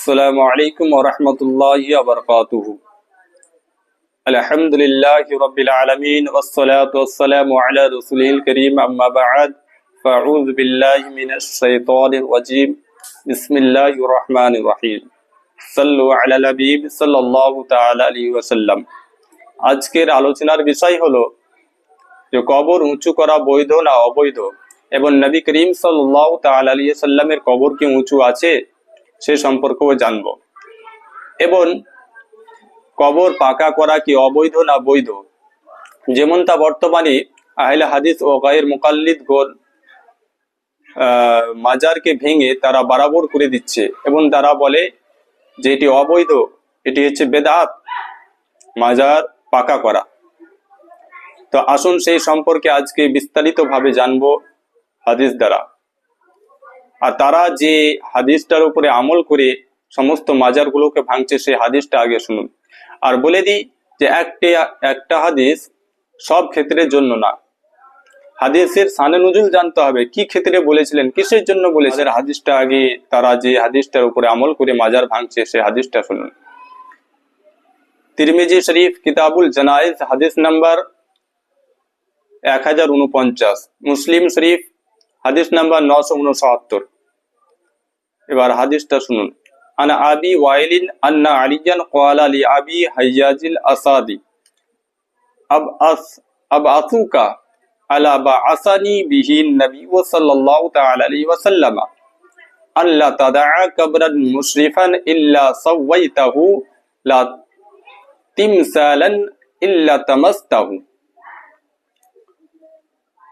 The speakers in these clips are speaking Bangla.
আসসালামু আলাইকুম ওরহমতুল্লাহ আবরকাতুহ আলহামদুলিল্লাহ রবিল আলমিন ওসলাত ওসালাম আলা রসুলিল করিম, আম্মা বাদ। ফাউজ বিল্লাহ মিনাশ শাইতানির রাজিম। বিসমিল্লাহির রহমানির রহিম। সাল্লু আলা নবীব সাল্লাল্লাহু তাআলা আলাইহি ওয়াসাল্লাম। আজকের আলোচনার বিষয় হলো যে কবর উঁচু করা বৈধ না অবৈধ? এবং নবী করিম সাল্লাল্লাহু তাআলা আলাইহি সাল্লামের কবর কি উঁচু আছে? সে সম্পর্কেও জানব। এবং কবর পাকা করা কি অবৈধ না বৈধ? যেমন তা বর্তমানে আহলে হাদিস ও গায়ের মোকাল্লিদ গোল মাজারকে ভেঙে তারা বরাবর করে দিচ্ছে এবং তারা বলে যে এটি অবৈধ, এটি হচ্ছে বেদাত, মাজার পাকা করা। তো আসুন সেই সম্পর্কে আজকে বিস্তারিতভাবে জানব হাদিস দ্বারা। আর তারা যে হাদিসটার উপরে আমল করে সমস্ত মাজারগুলোকে ভাঙছে, সেই হাদিসটা আগে শুনুন। আর বলে দিই যে একটা একটা হাদিস সব ক্ষেত্রের জন্য না। হাদিসের সানে নজুল জানতে হবে, কি ক্ষেত্রে বলেছিলেন, কিসের জন্য বলেছেন হাদিসটা আগে, তারা যে হাদিসটার উপরে আমল করে মাজার ভাঙছে, সেই হাদিসটা শুনুন। তিরমিজি শরীফ, কিতাবুল জানাইজ, হাদিস নাম্বার এক হাজার উনপঞ্চাশ মুসলিম শরীফ, হাদিস নাম্বার নশো উনসত্তর এবার হাদিসটা শুনুন। আনা আবি ওয়াইলিন আন্না আলিয়ান কোয়ালা লি আবি হাইয়াজিল আসাদি। আব আস, আব আসুকা আলা বা আসানি বিহিন নবী ও সাল্লাল্লাহু তাআলা আলাইহি ওয়াসাল্লাম। আল্লাহ তাদআ কবরান মুশরিফান ইল্লা সাওয়াইতাহু লা তিমসালান ইল্লা তামাস্তাহু।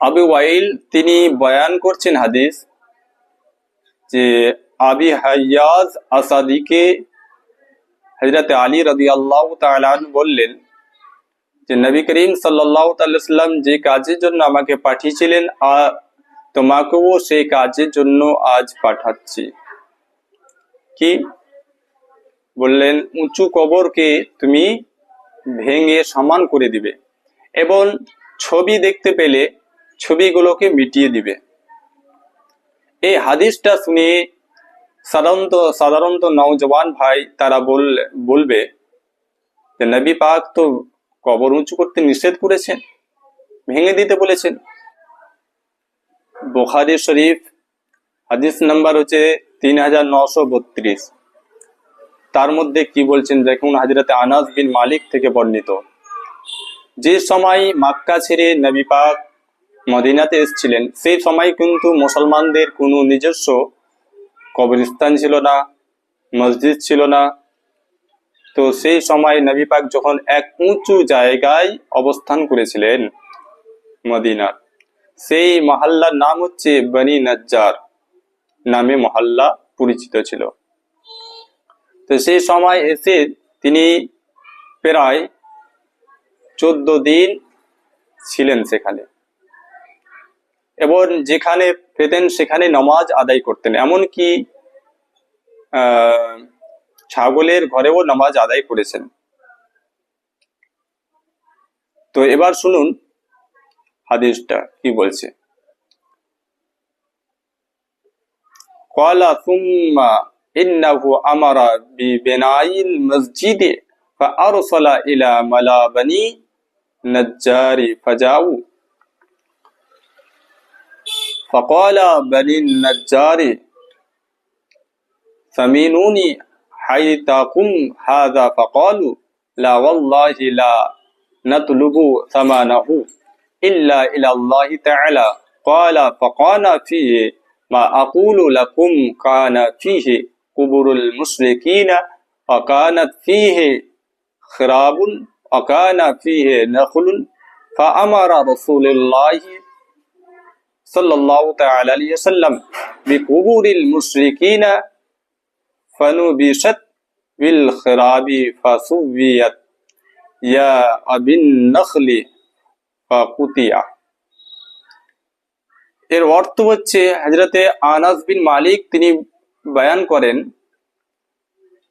আবু ওয়াইল তিনি বয়ান করছেন হাদিস যে আবি হাইয়াজ আসাদিকে হজরত আলী রদি আল্লাহ তালান বললেন যে, নবী করিম সাল্লাহ সাল্লাম যে কাজের জন্য আমাকে পাঠিয়েছিলেন আর তোমাকেও সেই কাজের জন্য আজ পাঠাচ্ছি। কি? বললেন, উঁচু কবরকে তুমি ভেঙে সমান করে দিবে এবং ছবি দেখতে পেলে ছবিগুলোকে মিটিয়ে দিবে। এই হাদিসটা শুনে সাধারণত সাধারণত নওজওয়ান ভাই তারা বললে বলবে যে, নবী পাক তো কবর উঁচু করতে নিষেধ করেছেন, ভেঙে দিতে বলেছেন। বোখারি শরীফ, হাদিস নাম্বার হচ্ছে তিন হাজার নশো বত্রিশ। তার মধ্যে কি বলছেন? দেখুন হাজরতে আনাস বিন মালিক থেকে বর্ণিত। যে সময় মাক্কা ছেড়ে নবী পাক মদিনাতে এসেছিলেন, সেই সময় কিন্তু মুসলমানদের কোনো নিজস্ব কবরস্থান ছিল না, মসজিদ ছিল না। তো সেই সময় নবী পাক যখন এক উঁচু জায়গায় অবস্থান করেছিলেন মদিনার, সেই মহল্লার নাম হচ্ছে বনি নজ্জার নামে মহল্লা পরিচিত ছিল। তো সেই সময় এসে তিনি প্রায় চোদ্দ দিন ছিলেন সেখানে। এবং যেখানে পেতেন সেখানে নমাজ আদায় করতেন এমনকি ছাগলের ঘরেও নামাজ আদায় করেছেন তো এবার শুনুন হাদিসটা কি বলছে কলা সুম্মা ইন্নাহু আমারা বিবেনাইল মসজিদে فأرسل إلى ملا بني نجار فجاؤوا فقال بني النجار ثمينوني حيثكم هذا؟ فقالوا لا والله لا نطلب ثمانه إلا إلى الله تعالى. قال فقال فيه ما أقول لكم كان فيه قبور المشركين وكانت فيه خراب وكان فيه نخل فأمر رسول الله সাল্লাল্লাহু তাআলা আলাইহি এর অর্থ হচ্ছে, হযরতে আনাস বিন মালিক তিনি বয়ান করেন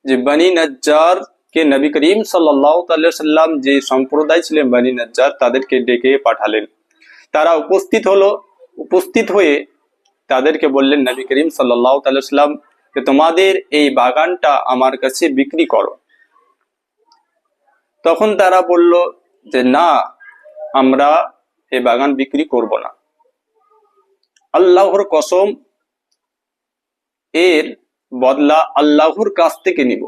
যে, বনি নজ্জার কে নবী করিম সাল্লাম যে সম্প্রদায় ছিলেন বনি নজ্জার, তাদেরকে ডেকে পাঠালেন। তারা উপস্থিত হলো উপস্থিত হয়ে তাদেরকে বললেন, নবী করিম সাল্লাহ সাল্লাম যে তোমাদের এই বাগানটা আমার কাছে বিক্রি করো। তখন তারা বলল যে, না, আমরা এই বাগান বিক্রি করব না। আল্লাহর কসম, এর বদলা আল্লাহর কাছ থেকে নিব।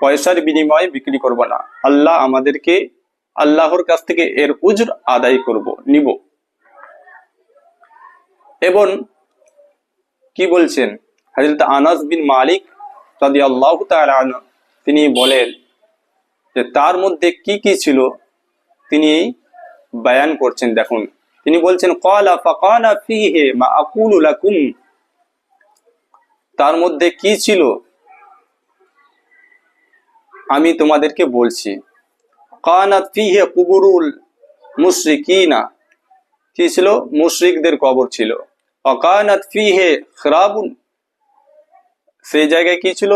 পয়সার বিনিময়ে বিক্রি করব না। আল্লাহ আমাদেরকে, আল্লাহর কাছ থেকে এর উজর আদায় করব, নিব। এবং কি বলছেন? হজরত আনাস বিন মালিক রাদি আল্লাহ তিনি বলেন যে তার মধ্যে কি কি ছিল? তিনি বয়ান করছেন, দেখুন। তিনি বলছেন, ক্বালা ফাকানা ফীহি মা আকুলু লাকুম। তার মধ্যে কি ছিল? আমি তোমাদেরকে বলছি কানাত ফিহে কুবুরুল মুশরিকিনা। কি ছিল? মুশরিকদের কবর ছিল। অকানাত ফিহে খরাবুন। সেই জায়গায় কি ছিল?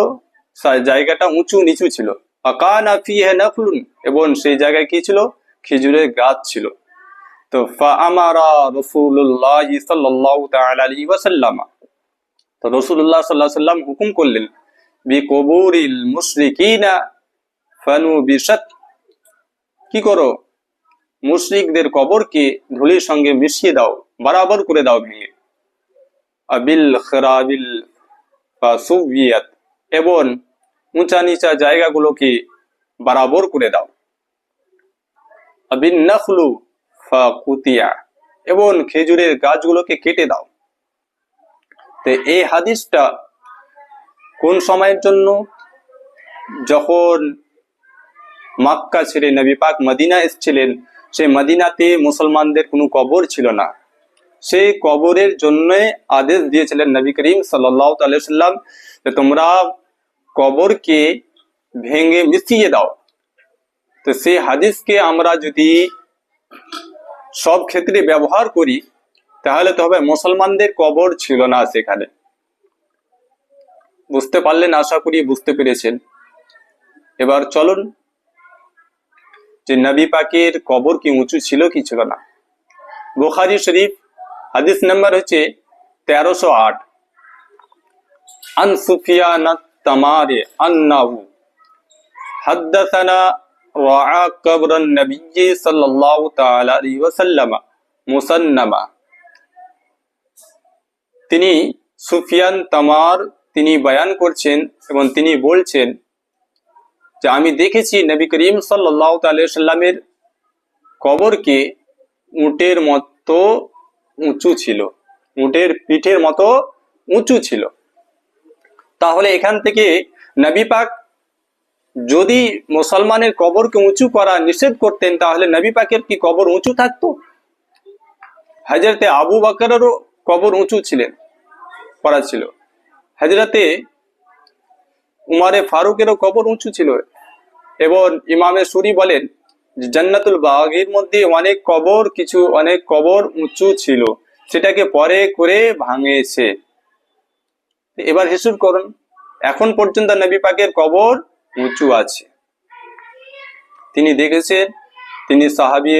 জায়গাটা উঁচু নিচু ছিল। অকানা ফিহে নফলুন। এবং সেই জায়গায় কি ছিল? খেজুরের গাছ ছিল। তো ফা আমারা রসুল্লাহ সাল্লাল্লাহু তাআলা আলাইহি তো রসুল্লাহ সাল্লাহ সাল্লাম হুকুম করলেন, বি কবুরিল মুশরিকিনা ফানু বিশাত। কি করো? মুশরিকদের কবরকে ধুলির সঙ্গে মিশিয়ে দাও, বরাবর করে দাও ভেঙে। আবিল খরাবিল সুবিয়াত এবং উঁচা নিচা জায়গাগুলোকে বরাবর করে দাও। আবিন নখলু এবং খেজুরের গাছগুলোকে কেটে দাও। তো এই হাদিসটা কোন সময়ের জন্য? যখন মাক্কা ছেড়ে নবী পাক মদিনা এসেছিলেন সেই মদিনাতে মুসলমানদের কোনো কবর ছিল না। সেই কবরের জন্য আদেশ দিয়েছিলেন নবী করিম সাল্লাম যে তোমরা কবরকে ভেঙে মিশিয়ে দাও। তো সেই হাদিসকে আমরা যদি সব ক্ষেত্রে ব্যবহার করি, তাহলে তো হবে মুসলমানদের কবর ছিল না সেখানে। বুঝতে পারলেন, আশা করি বুঝতে পেরেছেন। এবার চলুন, যে নবী পাকের কবর কি উঁচু ছিল, কি ছিল না? বুখারি শরীফ হাদিস নাম্বার হচ্ছে তেরোশো আট আন সুফিয়ান তামারে আন্নাহু حدثنا رعى قبر النبي صلى الله تعالى عليه وسلم مسنما তিনি সুফিয়ান তামার তিনি বয়ান করছেন এবং তিনি বলছেন যে আমি দেখেছি নবী করিম সাল্লাহ সাল্লামের কবরকে উটের মতো উঁচু ছিল। উটের পিঠের মতো উঁচু ছিল। তাহলে এখান থেকে নবী পাক যদি মুসলমানের কবরকে উঁচু করা নিষেধ করতেন, তাহলে নবী পাকের কি কবর উঁচু থাকতো? হাজরতে আবু বাকরেরও কবর উঁচু ছিলেন, করা ছিল। হাজরাতে উমারে ফারুকেরও কবর উঁচু ছিল। এবং ইমামে সুরি বলেন জান্নাতুল বাগের মধ্যে অনেক কবর, কিছু অনেক কবর উঁচু ছিল। সেটাকে পরে করে ভাঙেছে। এবার হিসুর করুন, এখন পর্যন্ত নবী পাকের কবর উঁচু আছে। তিনি দেখেছেন, তিনি সাহাবি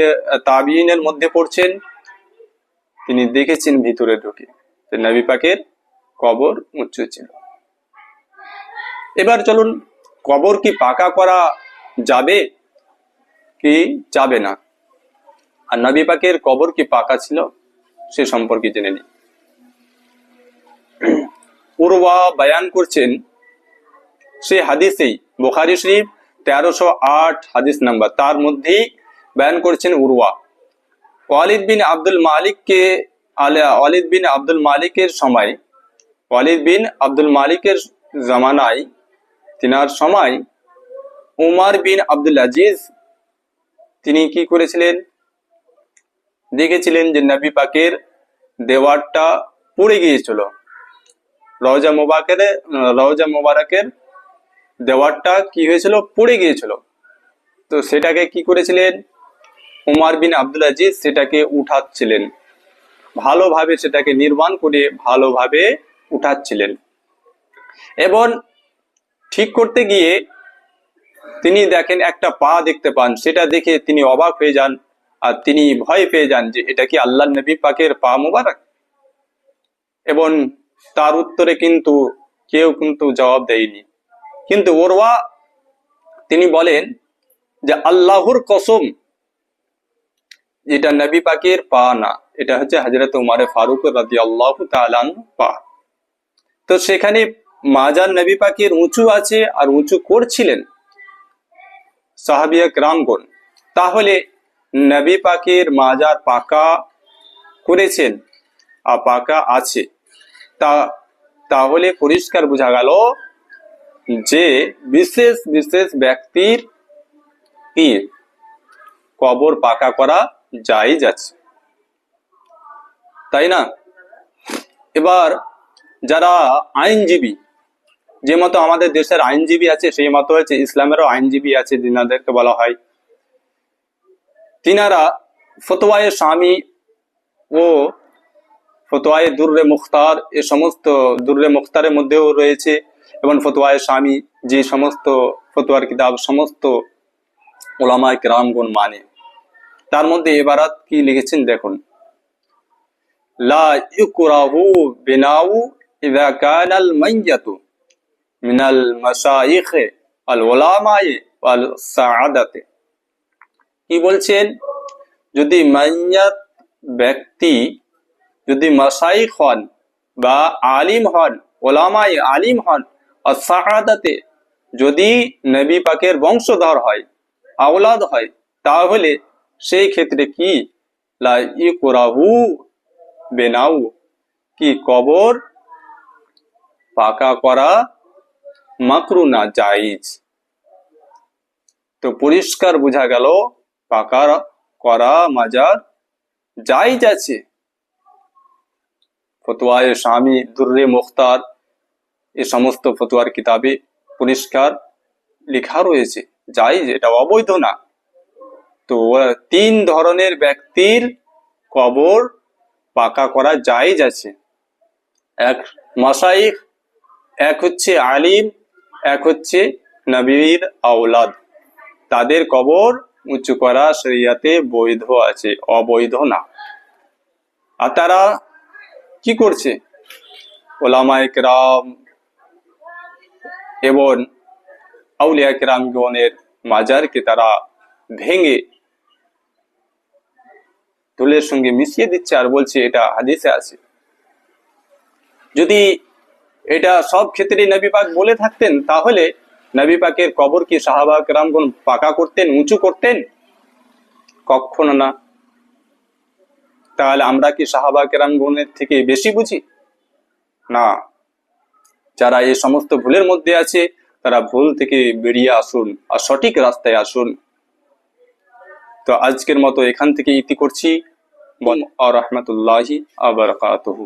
তাবিনের মধ্যে পড়ছেন, তিনি দেখেছেন ভিতরে ঢুকে নবী পাকের কবর উঁচু ছিল। এবার চলুন, কবর কি পাকা করা যাবে? কি? যাবে না। আর নবী পাকের কবর কি পাকা ছিল? সে সম্পর্কে জেনে নিই উরওয়া বায়ান করছেন সে হাদিসেই, বুখারি শরীফ তেরোশো আট হাদিস নাম্বার। তার মধ্যেই বয়ান করছেন উরওয়া। ওয়ালিদ বিন আব্দুল মালিককে ওয়ালিদ বিন আব্দুল মালিকের সময়, ওয়ালিদ বিন আব্দুল মালিকের জামানায়, তিনার সময় উমার বিন আব্দুল আজিজ তিনি কি করেছিলেন? দেখেছিলেন যে নবী পাকের দেওয়ারটা পড়ে গিয়েছিল। রওজা মোবাকের, রওজা মোবারকের দেওয়ারটা কি হয়েছিল? পড়ে গিয়েছিল। তো সেটাকে কি করেছিলেন? উমার বিন আব্দুল আজিজ সেটাকে উঠাচ্ছিলেন। ভালোভাবে সেটাকে নির্মাণ করে ভালোভাবে উঠাচ্ছিলেন। এবং ঠিক করতে গিয়ে তিনি দেখেন একটা পা দেখতে পান, সেটা দেখে তিনি অবাক হয়ে যান আর তিনি ভয় পেয়ে যান যে এটা কি আল্লাহ নবী পাকের পা মুবারক? এবং তার উত্তরে কিন্তু কেউ কিন্তু জবাব দেয়নি। কিন্তু ওরওয়া তিনি বলেন যে আল্লাহর কসম, এটা নবী পাকের পা না, এটা হচ্ছে হজরত উমারে ফারুক রাজি আল্লাহ তালান পা। তো সেখানে মাজার নবী পাকের উঁচু আছে আর উঁচু করছিলেন। সাহাবিয়া রামগণ তাহলে নবী পাকের মাজার পাকা করেছেন? আর পাকা আছে। তা, তাহলে পরিষ্কার বোঝা গেল যে বিশেষ বিশেষ ব্যক্তির কবর পাকা করা যাই যাচ্ছে তাই না? এবার যারা আইনজীবী যে মতো আমাদের দেশের আইনজীবী আছে, সেই মতো হচ্ছে ইসলামেরও আইনজীবী আছে, যিনাদেরকে বলা হয়। তিনারা ফতোয়ায়ে স্বামী ও ফতোয়ায়ে দুর্রে মুখতার, এ সমস্ত দুর্রে মুখতারের মধ্যেও রয়েছে এবং ফতোয়ায়ে স্বামী যে সমস্ত ফতোয়ার কিতাব সমস্ত ওলামায় কেরামগুন মানে। তার মধ্যে এবারাত কি লিখেছেন দেখুন। লা ইউকরাহু বিনাউ ইযা কানা আল মাইয়াতু। মিনাল মাশাইখ, আল ওয়াল সাআদাতে। কি বলছেন? যদি মাইয়াত ব্যক্তি, যদি মাসাইখ হন বা আলিম হন ওলামাই আলিম হন আর যদি নবী পাকের বংশধর হয়, আওলাদ হয়, তাহলে সেই ক্ষেত্রে কি? লা ইকুরাহু বেনাউ, কি কবর পাকা করা মাকরু না জাইজ। তো পরিষ্কার বোঝা গেল, পাকা করা মাজার জাইজ আছে। ফতোয়ায় স্বামী দুর্রে মুখতার, এ সমস্ত ফতোয়ার কিতাবে পরিষ্কার লেখা রয়েছে। জাইজ, এটা অবৈধ না। তো তিন ধরনের ব্যক্তির কবর পাকা করা জায়েজ আছে। এক মাসাইক এক হচ্ছে আলিম এক হচ্ছে নবীর আওলাদ। তাদের কবর উঁচু করা শরিয়াতে বৈধ আছে, অবৈধ না। আর তারা কি করছে? ওলামা একরাম এবং আউলিয়া কেরামগণের মাজারকে তারা ভেঙে ধুলের সঙ্গে মিশিয়ে দিচ্ছে আর বলছে, এটা হাদিসে আছে। যদি এটা সব ক্ষেত্রে নবী পাক বলে থাকতেন, তাহলে নবী পাকের কবর কি সাহাবা কেরামগণ পাকা করতেন, উঁচু করতেন? কখনো না। তাহলে আমরা কি সাহাবা কেরামগণের থেকে বেশি বুঝি? না। যারা এই সমস্ত ভুলের মধ্যে আছে, তারা ভুল থেকে বেরিয়ে আসুন আর সঠিক রাস্তায় আসুন। তো আজকের মতো এখান থেকে ইতি করছি। বন রহমতুল্লাহি আবরকাতহু